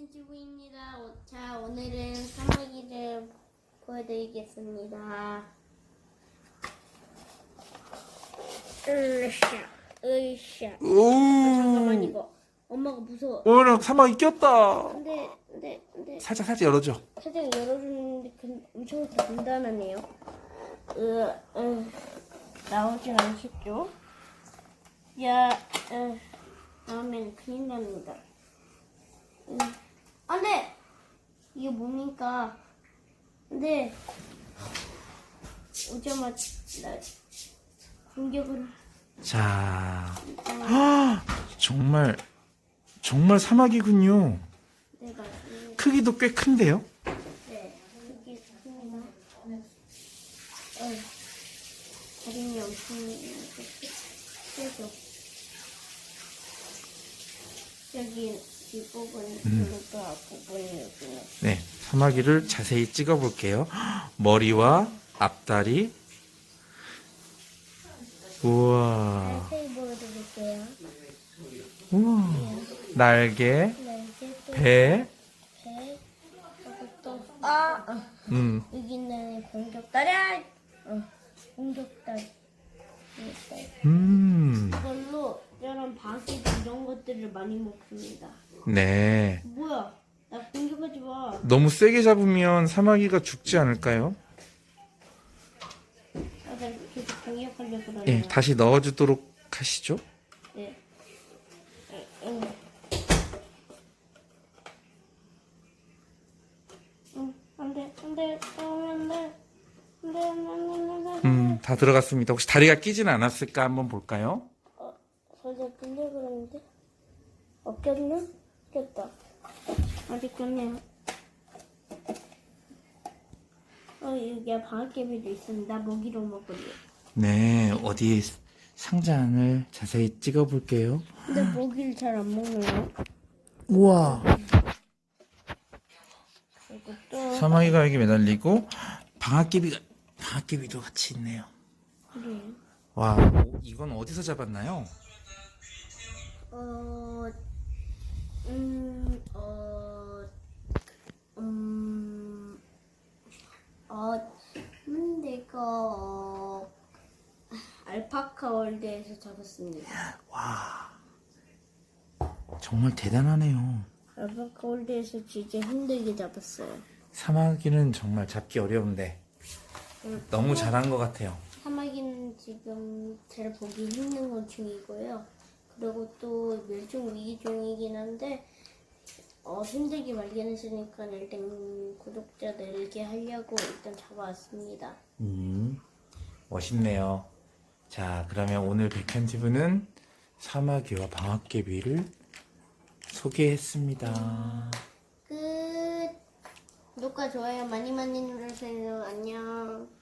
백현지구입니다. 어, 자, 오늘은 사마귀를 보여드리겠습니다. 으쌰, 으쌰. 잠깐만 오, 이거 엄마가 무서워. 오늘 사막이 꼈다. 근데, 근데, 근데 살짝 살짝 열어줘. 살짝 열어주는데 그, 엄청 단단하네요. 으, 으, 나오진 않겠죠? 야, 으, 나오면 큰일 납니다. 으, 안 돼! 이게 뭡니까? 안 돼! 오자마자 나 공격을 자, 아, 정말 정말 사막이군요. 내가 이- 크기도 꽤 큰데요. 네, 여기 있습니다. 어, 다리미 엄청 세죠. 여기 뒷부분, 그리고 앞부분이 여기는. 네, 사마귀를 자세히 찍어 볼게요. 머리와 앞다리. 우와, 자세히 보여드릴게요. 우와, 날개, 또 배, 또, 아! 어, 음, 여기는 공격다리! 어, 공격다리. 공격다리. 음, 이런 바퀴 이런 것들을 많이 먹습니다. 네. 뭐야? 나 공격하지 마. 너무 세게 잡으면 사마귀가 죽지 않을까요? 아, 나 계속 공격하려고 그러네요. 예, 다시 넣어주도록 하시죠. 네. 응, 응. 응, 안 돼, 안 돼, 어, 안 돼. 안 돼, 안 돼, 안 돼, 안 돼, 안 돼. 음, 다 들어갔습니다. 혹시 다리가 끼지는 않았을까 한번 볼까요? 어? 어, 꼈나? 꼈다. 아직 꼈네요. 어, 여기에 방앗개비도 있습니다. 먹이로 먹으려. 네, 어디 상자 안을 자세히 찍어 볼게요. 근데 먹이를 잘 안 먹네요. 우와. 또, 사마귀가 여기 매달리고 방앗개비가 방앗개비도 같이 있네요. 그래요. 와, 오, 이건 어디서 잡았나요? 어, 음, 어, 음, 어, 음, 내가, 어, 알파카 월드에서 잡았습니다. 와, 정말 대단하네요. 알파카 월드에서 진짜 힘들게 잡았어요. 사마귀는 정말 잡기 어려운데 너무 잘한 것 같아요. 사마귀는 지금 잘 보기 힘든 곤충이고요. 그리고 또 멸종 위기종이긴 한데, 어, 힘들게 발견했으니까 일단 구독자 늘게 하려고 일단 잡아왔습니다. 음, 멋있네요. 자, 그러면 오늘 백현지부는 사마귀와 방앗개비를 소개했습니다. 끝. 구독과 좋아요 많이 많이 눌러주세요. 안녕.